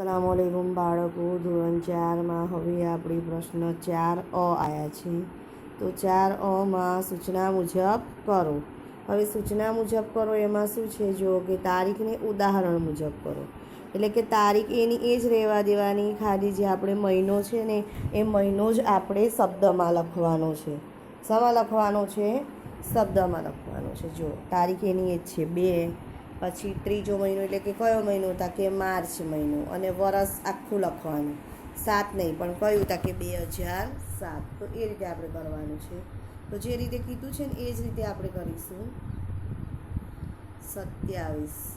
સલામલેકુમ બાળકો, ધોરણ ચારમાં હવે આપણી પ્રશ્ન ચાર અ આવ્યા છે. તો ચાર અમાં સૂચના મુજબ કરો. હવે સૂચના મુજબ કરો, એમાં શું છે? જો કે તારીખને ઉદાહરણ મુજબ કરો. એટલે કે તારીખ એની એ જ રહેવા દેવાની, ખાલી જે આપણે મહિનો છે ને, એ મહિનો જ આપણે શબ્દમાં લખવાનો છે. શામાં લખવાનો છે? શબ્દમાં લખવાનો છે. જો તારીખ એની એ જ છે. બે. પછી ત્રીજો મહિનો એટલે કે કયો મહિનો હતા કે માર્ચ મહિનો અને વરસ આખું લખવાનું. સાત નહીં, પણ કયું હતા કે બે હજાર સાત. તો એ રીતે આપણે કરવાનું છે. તો જે રીતે કીધું છે ને, એ જ રીતે આપણે કરીશું. સત્યાવીસ.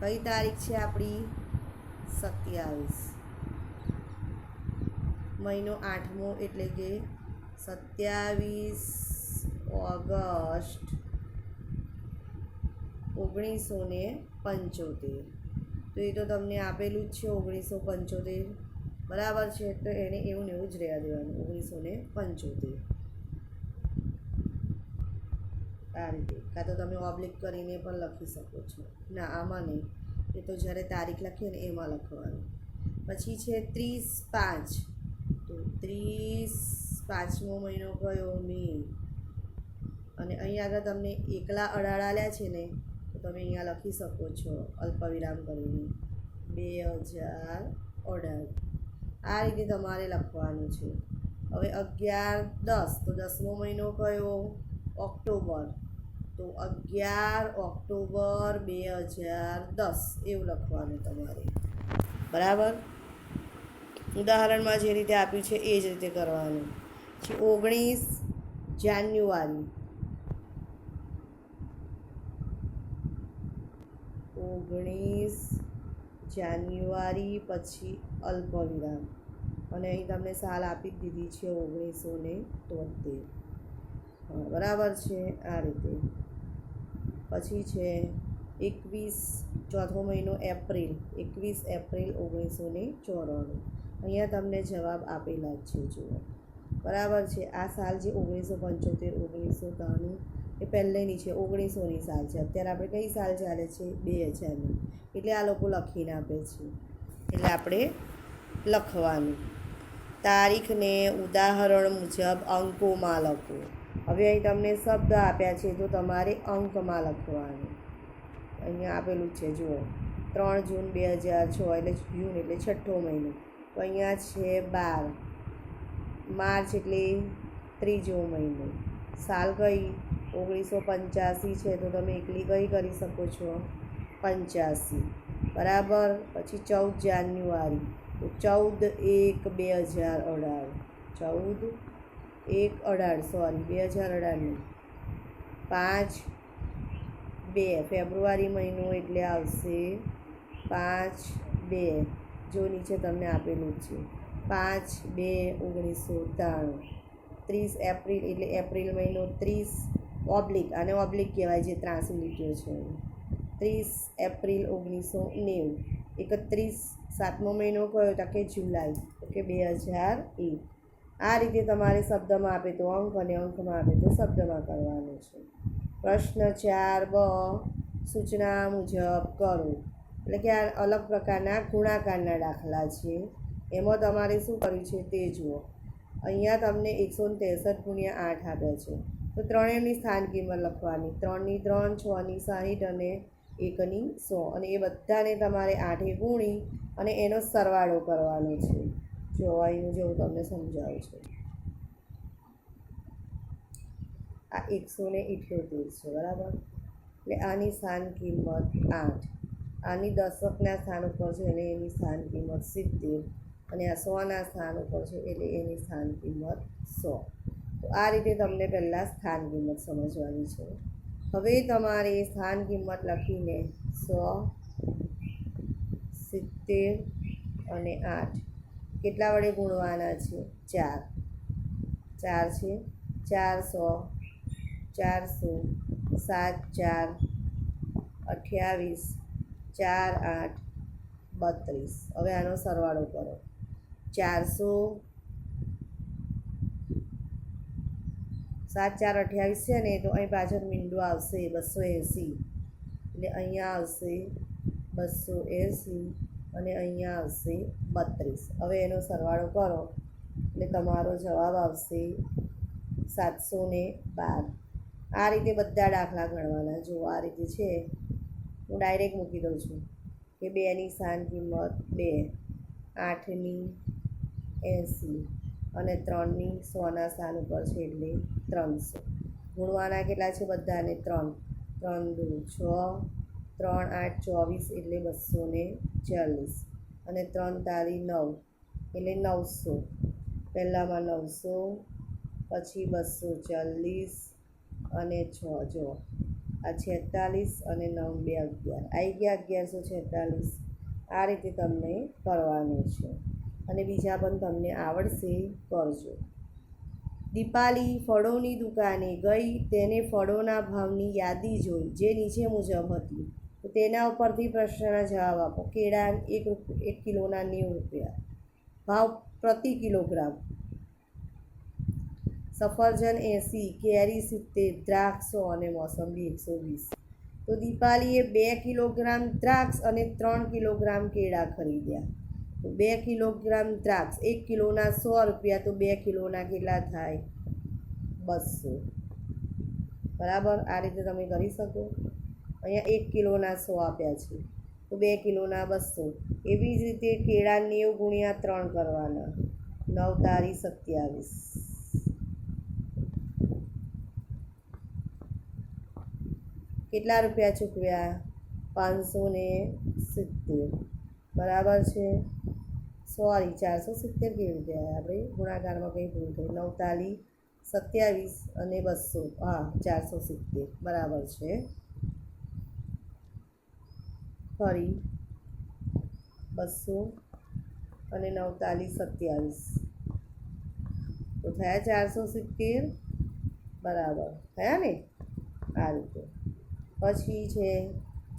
કઈ તારીખ છે આપણી? સત્યાવીસ. મહિનો આઠમો એટલે કે સત્યાવીસ ઓગસ્ટ ઓગણીસો ને પંચોતેર. તો એ તો તમને આપેલું જ છે ઓગણીસો પંચોતેર બરાબર છે? તો એને એવું ને એવું જ રહેવા દેવાનું ઓગણીસો ને પંચોતેર. આ રીતે. કાં તો તમે ઓબ્લિક કરીને પણ લખી શકો છો. ના, આમાં નહીં. એ તો જ્યારે તારીખ લખીએ ને એમાં લખવાનું. પછી છે ત્રીસ પાંચ. તો ત્રીસ પાંચમો મહિનો કયો? મે. અને અહીં આગળ તમને એકલા અડાડાલ્યા છે ને તમે અહીંયા લખી શકો છો અલ્પવિરામ કરીને. બે હજાર અઢાર. આ રીતે તમારે લખવાનું છે. હવે અગિયાર દસ, તો દસમો મહિનો કયો? ઓક્ટોબર. તો અગિયાર ઓક્ટોબર બે હજાર દસ, એવું લખવાનું તમારે. બરાબર? ઉદાહરણમાં જે રીતે આપ્યું છે, એ જ રીતે કરવાનું. ઓગણીસ જાન્યુઆરી ઓગણીસ જાન્યુઆરી પછી અલ્પવિરામ. અને અહીં તમને સાલ આપી દીધી છે ઓગણીસો ને તોતેર બરાબર છે આ રીતે. પછી છે એકવીસ, ચોથો મહિનો એપ્રિલ, એકવીસ એપ્રિલ ઓગણીસો ને ચોરાણું. અહીંયા તમને જવાબ આપેલા જ છે, જુઓ. બરાબર છે, આ સાલ જે ઓગણીસો પંચોતેર, ઓગણીસો ત્રાણું એ પહેલેની છે, ઓગણીસોની સાલ છે. અત્યારે આપણે કઈ સાલ ચાલે છે? બે હજારની. એટલે આ લોકો લખીને આપે છે. એટલે આપણે લખવાનું. તારીખને ઉદાહરણ મુજબ અંકોમાં લખો. હવે અહીં તમને શબ્દ આપ્યા છે, તો તમારે અંકમાં લખવાનું. અહીંયા આપેલું છે, જુઓ. ત્રણ જૂન બે હજાર છ, એટલે જૂન એટલે છઠ્ઠો મહિનો. તો અહીંયા છે બાર. માર્ચ એટલે ત્રીજો મહિનો. સાલ કઈ? ઓગણીસો પંચ્યાસી છે તો તમે એકલી કઈ કરી શકો છો? પંચ્યાસી. બરાબર? પછી ચૌદ જાન્યુઆરી. તો ચૌદ એક બે હજાર અઢાર. ચૌદ એક અઢાર, સોરી, બે હજાર અઢારનું પાંચ બે, ફેબ્રુઆરી મહિનો એટલે આવશે પાંચ બે. જો નીચે તમને આપેલું છે. પાંચ બે ઓગણીસો ત્રાણું. ત્રીસ એપ્રિલ એટલે એપ્રિલ મહિનો ત્રીસ ઓબ્લિક, આને ઓબ્લિક કહેવાય જે ત્રાસી લીટીઓ છે. ત્રીસ એપ્રિલ ઓગણીસો નેવું, એકત્રીસ સાતમો મહિનો કયો તો કે જુલાઈ કે બે હજાર એક. આ રીતે તમારે શબ્દમાં આપે તો અંક અને અંકમાં આપે તો શબ્દમાં કરવાનું છે. પ્રશ્ન ચાર બ, સૂચના મુજબ કરો. એટલે કે આ અલગ પ્રકારના ગુણાકારના દાખલા છે. એમાં તમારે શું કર્યું છે તે જુઓ. અહીંયા તમને એકસો ત્રેસઠ ગુણ્યા આઠ આપ્યા છે. તો ત્રણેયની સ્થાન કિંમત લખવાની. ત્રણની ત્રણ, છની સાહીઠ અને એકની સો. અને એ બધાને તમારે આઠે ગુણી અને એનો સરવાળો કરવાનો છે. જો અહીંનું જે હું તમને સમજાવું છું. આ એકસો ને ઇઠ્યોતેર છે, બરાબર? એટલે આની સ્થાન કિંમત આઠ. આની દશકના સ્થાન ઉપર છે એટલે એની સ્થાન કિંમત સિત્તેર. અને આ સોના સ્થાન ઉપર છે એટલે એની સ્થાન કિંમત સો. આ રીતે તમને પહેલાં સ્થાન કિંમત સમજવાની છે. હવે તમારે સ્થાન કિંમત લખીને સો, સિત્તેર અને આઠ. કેટલા વડે ગુણવાના છે? ચાર. ચાર છે? ચારસો ચારસો સાત, ચાર, અઠ્યાવીસ, ચાર, આઠ, બત્રીસ. હવે આનો સરવાળો કરો. ચારસો સાત ચાર અઠ્યાવીસ છે ને, તો અહીં પાછળ મીંડો આવશે બસો એંસી. એટલે અહીંયા આવશે બસો એંસી અને અહીંયા આવશે બત્રીસ. હવે એનો સરવાળો કરો, એટલે તમારો જવાબ આવશે સાતસો ને બાર. આ રીતે બધા દાખલા ગણવાના. જો આ રીતે છે, હું ડાયરેક્ટ મૂકી દઉં છું કે બેની સાન કિંમત બે, આઠની એંસી. અને ત્રણની સોના સાન ઉપર છે એટલે ત્રણસો ગુણવાના કેટલા છે બધાને? ત્રણ. ત્રણ દુ છ. ત્રણ આઠ ચોવીસ એટલે બસો ને ચાલીસ. અને ત્રણ તારી નવ એટલે નવસો. પહેલાંમાં નવસો, પછી બસો ચાલીસ અને છ. જો, આ છેતાલીસ અને નવ બે અગિયાર. આવી ગયા અગિયારસો છેતાલીસ. આ રીતે તમને કરવાનું છે. અને બીજા પણ તમને આવડશે, કરજો. દીપાલી ફળોની દુકાને ગઈ, તેને ફળોના ભાવની યાદી જોઈ, જે નીચે મુજબ હતી. તો તેના ઉપરથી પ્રશ્નના જવાબ આપો. કેળા એક એક કિલોના નેવું રૂપિયા. ભાવ પ્રતિ કિલોગ્રામ. સફરજન એંસી, કેરી સિત્તેર, દ્રાક્ષો અને મોસંબી એકસો વીસ. તો દીપાલીએ બે કિલોગ્રામ દ્રાક્ષ અને ત્રણ કિલોગ્રામ કેળા ખરીદ્યા. બે કિલોગ્રામ દ્રાક્ષ, એક કિલોના સો રૂપિયા તો બે કિલોના કેટલા થાય? બસો. બરાબર? આ રીતે તમે કરી શકો. અહીંયા એક કિલોના સો આપ્યા છે. તો બે કિલોના બસો. એવી જ રીતે કેળા નેવું ગુણ્યા ત્રણ કરવાના. નવ તારી સત્યાવીસ. કેટલા રૂપિયા ચૂકવ્યા? પાંચસો ને સિત્તેર. બરાબર છે? સોરી ચારસો સિત્તેર કેવી રીતે આવ્યા? આપણે ગુણાકારમાં કંઈ ભૂલ થઈ નવતાલી, સત્યાવીસ અને બસો. હા, ચારસો સિત્તેર. બરાબર છે. ફરી બસો અને નવતાલીસ સત્યાવીસ. તો થયા ચારસો સિત્તેર? બરાબર. થયા ને? આ રીતે. પછી છે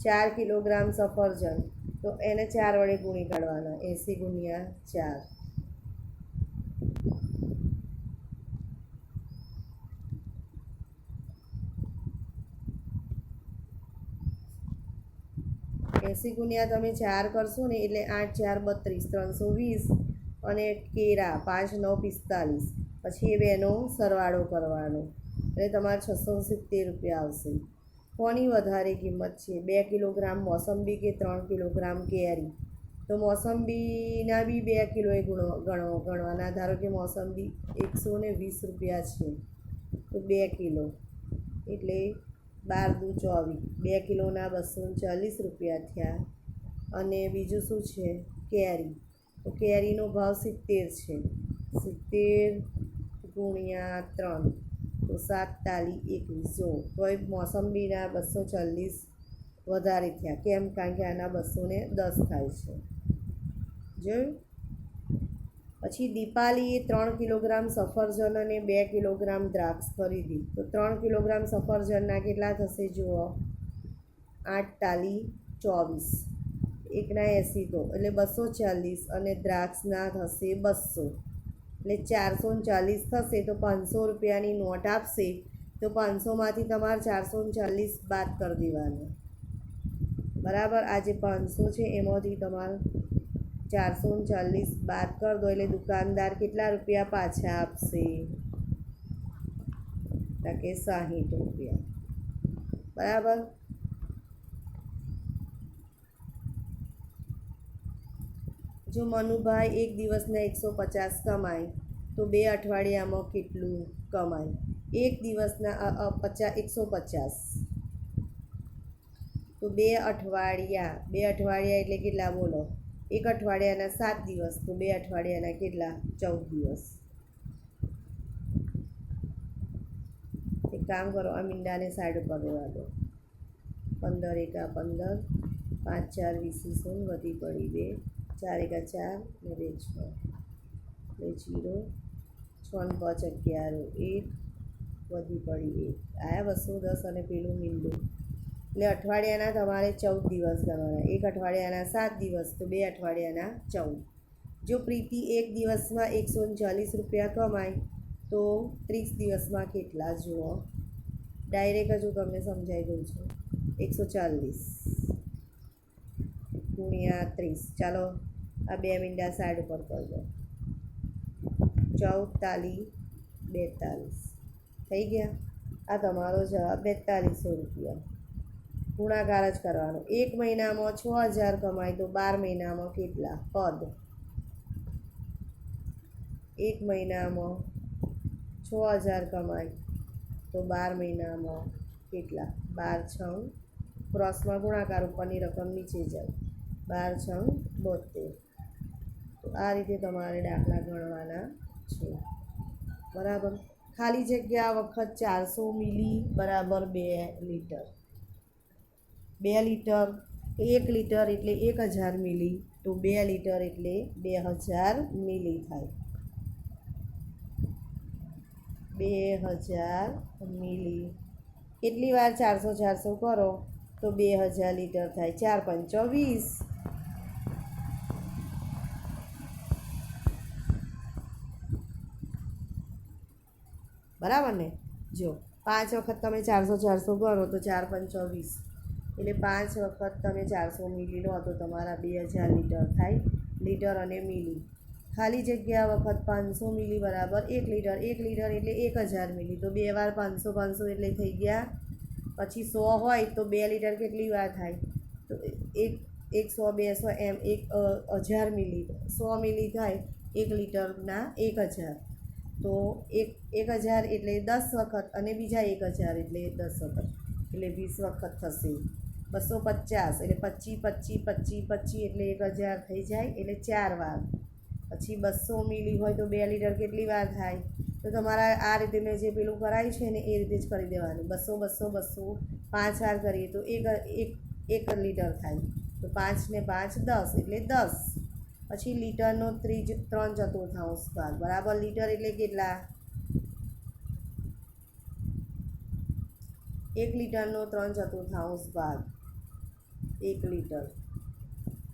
ચાર કિલોગ્રામ સફરજન. તો એને ચાર વડે ગુણી કાઢવાના. એંસી ગુણ્યા ચાર. એંસી ગુણ્યા તમે ચાર કરશો ને એટલે આઠ, ચાર, બત્રીસ, ત્રણસો વીસ અને કેરા, પાંચ, નવ, પિસ્તાલીસ. પછી એ બેનો સરવાળો કરવાનો. એટલે તમારે છસો સિત્તેર રૂપિયા આવશે. કોની વધારે કિંમત છે? બે કિલોગ્રામ મોસંબી કે ત્રણ કિલોગ્રામ કેરી? તો મોસંબીના બી બે કિલોએ ગુણો, ગણો, ગણવાના. ધારો કે મોસંબી એકસો ને વીસ રૂપિયા છે, તો બે કિલો. એટલે બાર દુ ચોવીસ. બે કિલોના બસો ચાલીસ રૂપિયા થયા. અને બીજું શું છે? કેરી. તો કેરીનો ભાવ સિત્તેર છે. સિત્તેર ગુણ્યા ત્રણ. સાત તાલી એકવીસો કોઈ મોસંબીના બસો ચાલીસ વધારે થયા. કેમ? કારણ કે આના બસો ને દસ થાય છે. જોયું? પછી દીપાલીએ ત્રણ કિલોગ્રામ સફરજન અને બે કિલોગ્રામ દ્રાક્ષ ખરીદી. તો ત્રણ કિલોગ્રામ સફરજનના કેટલા થશે જુઓ? આઠ તાલી ચોવીસ. એકના એંસી તો એટલે બસો ચાલીસ અને દ્રાક્ષના થશે બસો. એટલે ચારસો ચાલીસ થશે તો પાંચસો રૂપિયાની નોટ આપશે, તો પાંચસોમાંથી તમારે ચારસો ચાલીસ બાદ કરી દેવાનું. બરાબર? આ જે પાંચસો છે, એમાંથી તમારે ચારસો ચાલીસ બાદ કરી દો, એટલે દુકાનદાર કેટલા રૂપિયા પાછા આપશે? તો કે સાહીઠ રૂપિયા. બરાબર? જો મનુભાઈ એક દિવસના એકસો પચાસ કમાય, તો બે અઠવાડિયામાં કેટલું કમાય? એક દિવસના પચાસ એકસો પચાસ. તો બે અઠવાડિયા બે અઠવાડિયા એટલે કેટલા બોલો? એક અઠવાડિયાના સાત દિવસ, તો બે અઠવાડિયાના કેટલા? ચૌદ દિવસ. એક કામ કરો, આ મીંડાને સાઈડ ઉપર રહેવા દો. પંદર એકા પંદર, પાંચ ચાર વીસી વધી પડી બે. ચાર એકા ચાર ને બે છ. બે જીરો, છ ને પાંચ અગિયાર, એક, વધી પડી એક. આયા બસો દસ અને પેલું મીંડું. એટલે અઠવાડિયાના તમારે ચૌદ દિવસ ગણવાના. એક અઠવાડિયાના સાત દિવસ, તો બે અઠવાડિયાના ચૌદ. જો પ્રીતિ એક દિવસમાં એકસો ચાલીસ રૂપિયા કમાય, તો ત્રીસ દિવસમાં કેટલા જુઓ? ડાયરેક્ટ જ હું તમને સમજાવી દઉં છું. એકસો ચાલીસ. ગુણ્યા ત્રીસ. ચાલો, આ બે મીંડા સાઈડ ઉપર કરી દો. ચૌદ બેતાલીસ. થઈ ગયા? આ તમારો જવાબ બેતાલીસો રૂપિયા. ગુણાકાર જ કરવાનો. એક મહિનામાં છ હજાર કમાય તો બાર મહિનામાં કેટલા? પદ. એક મહિનામાં છ હજાર કમાય તો બાર મહિનામાં કેટલા? બાર છ. ક્રોસમાં ગુણાકાર ઉપરની રકમ નીચે જાય. બાર છંગ બોતેર. તો આ રીતે તમારે દાખલા ગણવાના છે. બરાબર? ખાલી જગ્યા વખત ચારસો મિલી બરાબર બે લીટર. બે લીટર એક લીટર એટલે એક હજાર મિલી, તો બે લીટર એટલે બે હજાર મિલી થાય. બે હજાર મિલી. કેટલી વાર ચારસો ચારસો કરો, તો બે હજાર લીટર થાય. ચાર પંચો વીસ. બરાબર ને? જો, પાંચ વખત તમે ચારસો ચારસો ભરો તો ચાર પંચો વીસ. એટલે પાંચ વખત તમે ચારસો મિલી લો, તો તમારા બે હજાર લીટર થાય લીટર અને મિલી. ખાલી જગ્યા વખત પાંચસો મિલી બરાબર એક લીટર એક લીટર એટલે એક હજાર મિલી. તો બે વાર પાંચસો પાંચસો એટલે થઈ ગયા. પછી સો હોય તો બે લીટર કેટલી વાર થાય? તો એક એક સો, બે સો એમ, એક હજાર મિલી. સો મિલી થાય એક લીટરના એક હજાર. તો એક એક હજાર એટલે દસ વખત અને બીજા એક હજાર એટલે દસ વખત. એટલે વીસ વખત થશે. બસો પચાસ એટલે પચીસ પચીસ પચીસ પચીસ એટલે એક હજાર થઈ જાય એટલે ચાર વાર. પછી બસો મિલી હોય તો બે લીટર કેટલી વાર થાય? તો તમારા આ રીતે મેં જે પેલું કરાયું છે ને એ રીતે જ કરી દેવાનું. બસો બસો બસો પાંચ વાર કરીએ તો એક એક એક લીટર થાય. તો પાંચ ને પાંચ દસ એટલે દસ. પછી લીટરનો ત્રીજ, ત્રણ ચતુર્થાંશ ભાગ. બરાબર? લીટર એટલે કેટલા? એક લીટરનો ત્રણ ચતુર્થાંશ ભાગ. એક લીટર.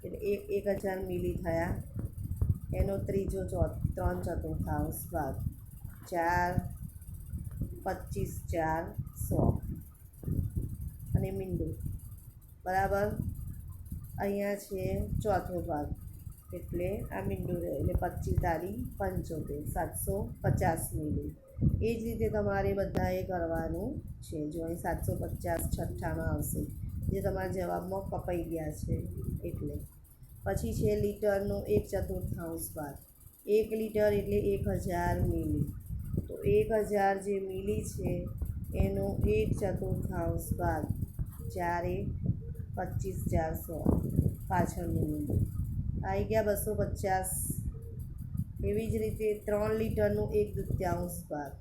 એટલે એક એક હજાર મિલી થયા. એનો ત્રીજો ચો, ત્રણ ચતુર્થાંશ ભાગ. ચાર, પચીસ, ચાર, સો. અને મીંડું. બરાબર? અહીંયા છે ચોથો ભાગ. એટલે આ મીંડું એટલે પચીસ તારી પંચોતેર, સાતસો પચાસ મિલી. એ જ રીતે તમારે બધાએ કરવાનું છે. જો અહીં સાતસો પચાસ છઠ્ઠામાં આવશે. જે તમારા જવાબમાં કપાઈ ગયા છે, એટલે. પછી છે લીટરનો એક ચતુર્થાંશ ભાગ. એક લીટર એટલે એક હજાર મિલી. તો એક હજાર જે મિલી છે, એનો એક ચતુર્થાંશ ભાગ. ચારે પચીસ ચારસો પાછળનું મૂલ્ય આવી ગયા બસો પચાસ. એવી જ રીતે ત્રણ લીટરનું એક દૃત્યાંશ ભાગ.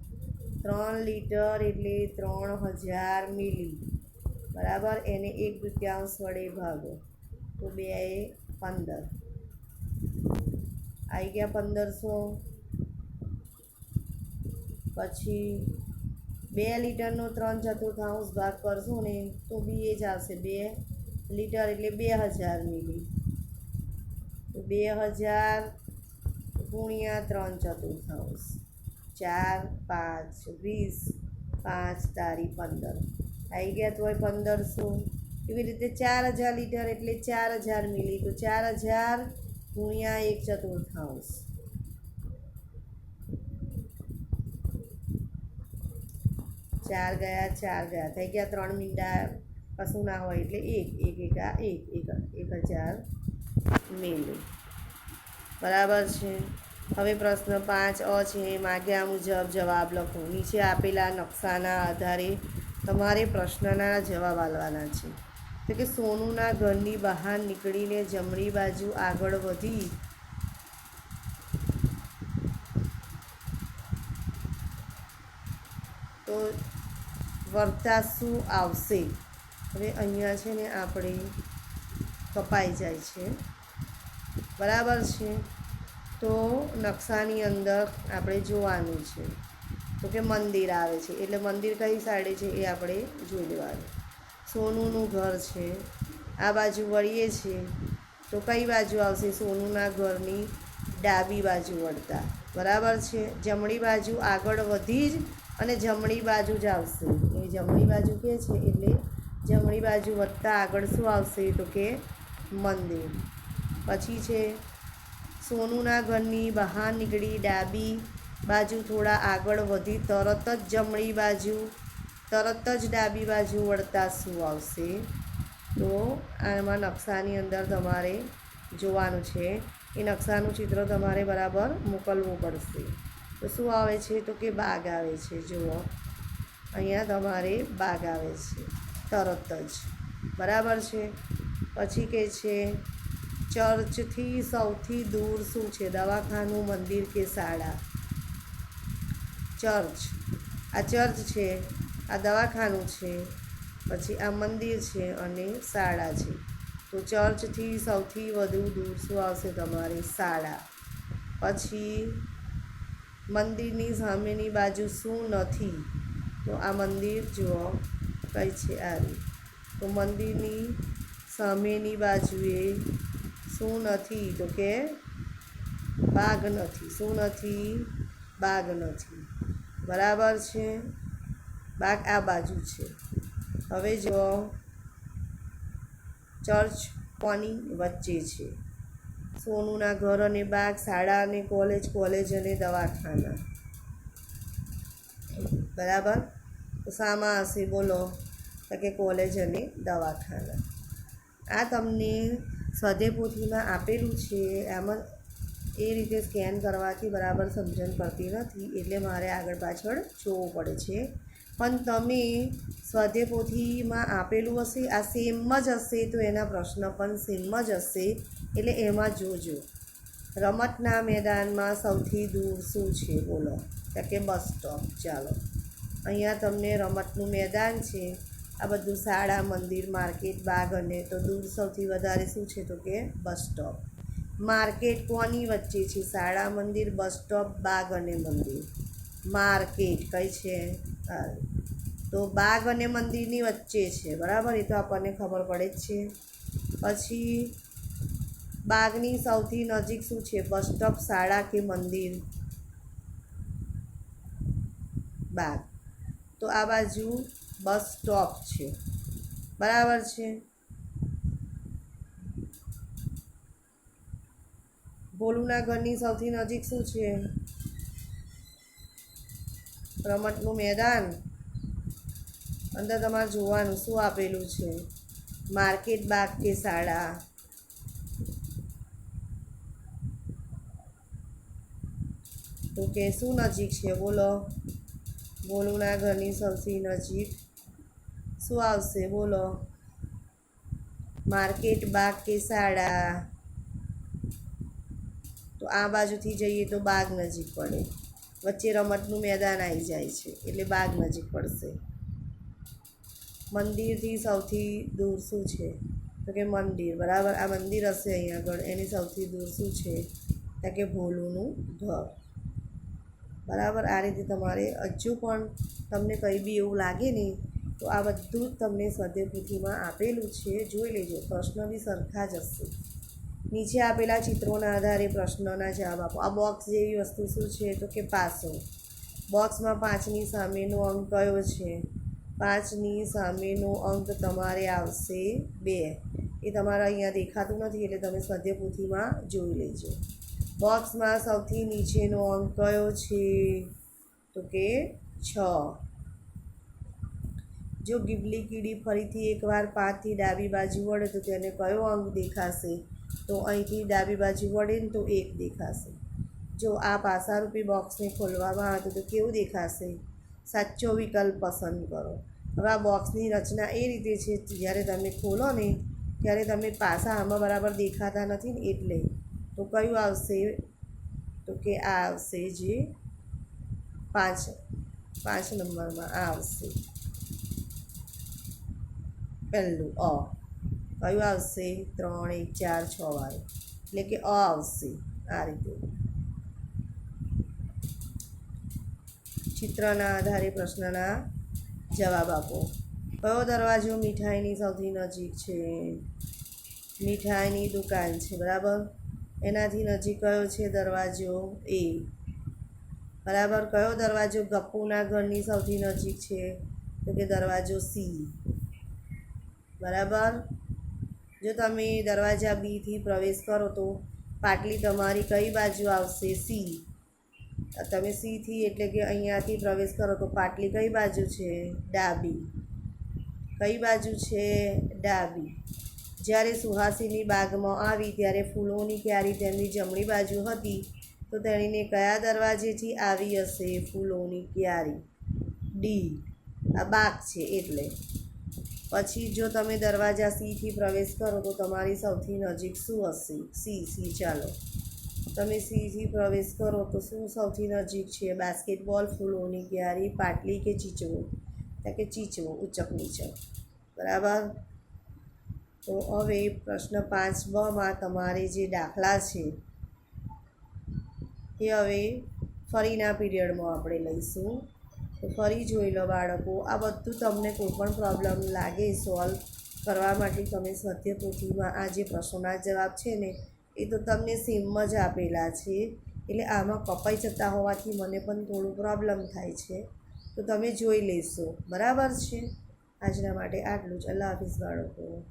ત્રણ લીટર એટલે ત્રણ હજાર મિલી. બરાબર? એને એક દૃત્યાંશ વડે ભાગો. તો બે એ પંદર. આવી ગયા પંદરસો. પછી બે લીટરનો ત્રણ ચતુર્થાંશ ભાગ કરશો ને તો બી એ જ આવશે. બે લીટર એટલે બે હજાર મિલી. બે હજાર ગુણ્યા ત્રણ ચતુર્થાંશ. ચાર, પાંચ, વીસ, પાંચ તારી પંદર. આવી ગયા તોય પંદરસો. એવી રીતે ચાર હજાર લીટર એટલે ચાર હજાર મિલી. તો ચાર હજાર ગુણ્યા એક ચતુર્થાંશ. ચાર ગયા ચાર ગયા. થઈ ગયા ત્રણ મીંડા. કશું ના હોય એટલે એક એક એક, આ એક એક એક હજાર મિલી બરાબર છે. હવે પ્રશ્ન પાંચ અ છે માગ્યા મુજબ જવાબ લખો. નીચે આપેલા નકશાના આધારે તમારે પ્રશ્નના જવાબ આલવાના છે. તો કે સોનુના ઘરની બહાર નીકળીને જમણી બાજુ આગળ વધી. તો વર્તા શું આવશે? હવે અહીંયા છે ને આપણે કપાઈ જાય છે. બરાબર છે? તો નકશાની અંદર આપણે જોવાનું છે. તો કે મંદિર આવે છે. એટલે મંદિર કઈ સાઈડે છે એ આપણે જોઈ લેવાનું. સોનુનું ઘર છે. આ બાજુ વળીએ છીએ. તો કઈ બાજુ આવશે? સોનુના ઘરની ડાબી બાજુ વળતા. બરાબર છે? જમણી બાજુ આગળ વધી જ અને જમણી બાજુ જ આવશે. એ જમણી બાજુ કે છે? એટલે જમણી બાજુ વધતા આગળ શું આવશે? તો કે મંદિર. પછી છે, સોનુના ઘરની બહાર નીકળી ડાબી બાજુ થોડા આગળ વધી તરત જ જમણી બાજુ, તરત જ ડાબી બાજુ વળતા શું આવશે? તો આમાં નકશાની અંદર તમારે જોવાનું છે, એ નકશાનું ચિત્ર તમારે બરાબર મોકલવું પડશે. તો શું આવે છે? તો કે બાગ આવે છે, જુઓ. અહીંયા તમારે બાગ આવે છે, તરત જ. બરાબર છે? પછી કે છે ચર્ચથી સૌથી દૂર શું છે? દવાખાનું, મંદિર કે શાળા? ચર્ચ. આ ચર્ચ છે, આ દવાખાનું છે, પછી આ મંદિર છે અને શાળા છે. તો ચર્ચથી સૌથી વધુ દૂર શું આવશે તમારી? શાળા. પછી મંદિરની સામેની બાજુ શું નથી? તો આ મંદિર જુઓ, કઈ છે આવી તો મંદિરની સામેની બાજુએ શું નથી? તો કે બાગ નથી. શું નથી? બાગ નથી. બરાબર છે? બાગ આ બાજુ છે. હવે જો ચર્ચ કોની વચ્ચે છે? સોનુના ઘર અને બાગ, શાળા અને કોલેજ કોલેજ અને દવાખાના. બરાબર? તો શામાં હશે, બોલો. તો કે કોલેજ અને દવાખાના. આ તમને સ્વાધ્યાય આપેલું છે. આમાં એ રીતે સ્કેન કરવાથી બરાબર સમજણ પડતી નથી, એટલે મારે આગળ પાછળ જોવું પડે છે. પણ તમે સ્વાધ્યાય પોથીમાં આપેલું હશે, આ સેમ જ હશે, તો એના પ્રશ્ન પણ સેમ જ હશે. એટલે એમાં જોજો. રમતના મેદાનમાં સૌથી દૂર શું છે? બોલો. કે બસ સ્ટોપ ચાલો. અહીંયા તમને રમતનું મેદાન છે. આ બધું શાળા, મંદિર, માર્કેટ, બાગ અને તો દૂર સૌથી વધારે શું છે તો કે બસ સ્ટોપ. માર્કેટ કોની વચ્ચે છે? શાળા, મંદિર, બસ સ્ટોપ, બાગ અને મંદિર. માર્કેટ કઈ છે. તો બાગ અને મંદિરની વચ્ચે છે, બરાબર? એ તો આપણને ખબર પડે જ છે. પછી બાગની સૌથી નજીક શું છે? બસ સ્ટોપ, શાળા કે મંદિર? બાગ. તો આ બાજુ બસ સ્ટોપ છે. બરાબર છે? ભોલુના ઘરની સૌથી નજીક શું છે? રમતનું મેદાન? અંદર તમારે જોવાનું શું આપેલું છે? માર્કેટ બાગ કે શાળા? તો કે શું નજીક છે? બોલો. ભોલુના ઘરની સૌથી નજીક શું આવશે બોલો. માર્કેટ બાગ કે શાળા? તો આ બાજુથી જઈએ તો બાગ નજીક પડે. વચ્ચે રમતનું મેદાન આવી જાય છે, એટલે બાગ નજીક પડશે. મંદિરથી સૌથી દૂર શું છે? તો કે મંદિર, બરાબર? આ મંદિર હશે અહીંયા આગળ, એની સૌથી દૂર શું છે? તો કે ભોલુનું ઘર. બરાબર? આ રીતે તમારે હજુ પણ તમને કંઈ બી એવું લાગે ને તો આ બધું જ તમને સ્વાધ્યાય આપેલું છે. જોઈ લેજો, પ્રશ્ન બી સરખા જ હશે. નીચે આપેલા ચિત્રોના આધારે પ્રશ્નના જવાબ આપો. આ બોક્સ જેવી વસ્તુ શું છે? તો કે પાસો. બોક્સમાં પાંચની સામેનો અંક કયો છે? પાંચની સામેનો અંક તમારે આવશે બે. એ તમારા અહીંયા દેખાતું નથી, એટલે તમે સ્વાધ્યાય જોઈ લેજો. બોક્સમાં સૌથી નીચેનો અંક કયો છે? તો કે છ. જો ગીબલી કીડી ફરીથી એકવાર પાંચથી ડાબી બાજુ વળે તો તેને કયો અંક દેખાશે? તો અહીંથી ડાબી બાજુ વળે ને તો એક દેખાશે. જો આ પાસારૂપી બોક્સને ખોલવામાં આવે તો કેવું દેખાશે? સાચો વિકલ્પ પસંદ કરો. હવે આ બોક્સની રચના એ રીતે છે, જ્યારે તમે ખોલો ને ત્યારે તમે પાસા આમાં બરાબર દેખાતા નથી ને એટલે. તો કયું આવશે? તો કે આ આવશે જે પાંચ પાંચ નંબરમાં આ આવશે. પહેલું, અ. કયું આવશે? ત્રણ, એક, ચાર, છ વાળું. એટલે કે અ આવશે. આ રીતે. ચિત્રના આધારે પ્રશ્નના જવાબ આપો. કયો દરવાજો મીઠાઈની સૌથી નજીક છે? મીઠાઈની દુકાન છે, બરાબર? એનાથી નજીક કયો છે દરવાજો? એ. બરાબર? કયો દરવાજો ગપ્પુના ઘરની સૌથી નજીક છે? તો કે દરવાજો સી. બરાબર? જો તમે દરવાજા બીથી પ્રવેશ કરો તો પાટલી તમારી કઈ બાજુ આવશે? સી. તમે સીથી એટલે કે અહીંયાથી પ્રવેશ કરો તો પાટલી કઈ બાજુ છે? ડાબી. કઈ બાજુ છે? ડાબી. જ્યારે સુહાસીની બાગમાં આવી ત્યારે ફૂલોની ક્યારી તેમની જમણી બાજુ હતી, તો તેણીને કયા દરવાજેથી આવી હશે ફૂલોની ક્યારી? ડી. આ બાગ છે એટલે. પછી જો તમે દરવાજા સીથી પ્રવેશ કરો તો તમારી સૌથી નજીક શું હશે? સી સી, ચાલો. તમે સીથી પ્રવેશ કરો તો શું સૌથી નજીક છે? બાસ્કેટબોલ, ફૂલોની ક્યારી, પાટલી કે ચીચવું? ત્યાં કે ચીચવું, ઉચક નીચક. બરાબર? તો હવે પ્રશ્ન પાંચ બમાં તમારે જે દાખલા છે એ હવે ફરીના પીરિયડમાં આપણે લઈશું. તો ફરી જોઈ લો બાળકો. આ બધું તમને કોઈ પણ પ્રોબ્લેમ લાગે સોલ્વ કરવા માટે તમે સ્વાધ્યાયપોથીમાં આ જે પ્રશ્નોના જવાબ છે ને, એ તો તમને સેમ જ આપેલા છે. એટલે આમાં કપાઈ જતા હોવાથી મને પણ થોડું પ્રોબ્લેમ થાય છે. તો તમે જોઈ લેશો. બરાબર છે? આજના માટે આટલું જ. અલ્લાહ હાફિઝ બાળકો.